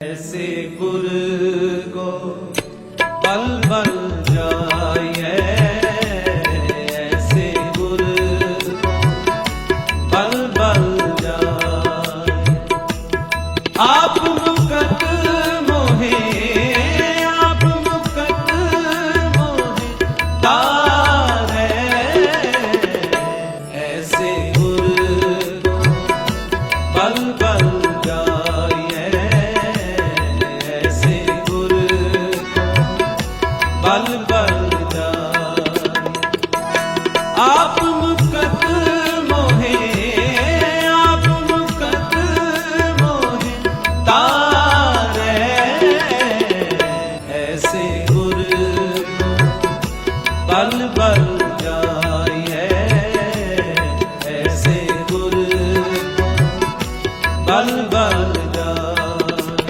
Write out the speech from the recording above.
ऐसे गुर को पल पल जाए ऐसे गुर को पल पल जाए आप मुकत मोहे आप मुकत मोहे तार ऐसे गुर को पल पल ਬਲ ਬਲ ਆਪ ਮੁਕਤ ਮੋਹੇ ਆਪ ਮੁਕਤ ਮੋਹੇ ਤਾਰੇ। ਗੁਰ ਬਲ ਬਲ ਜਾਏ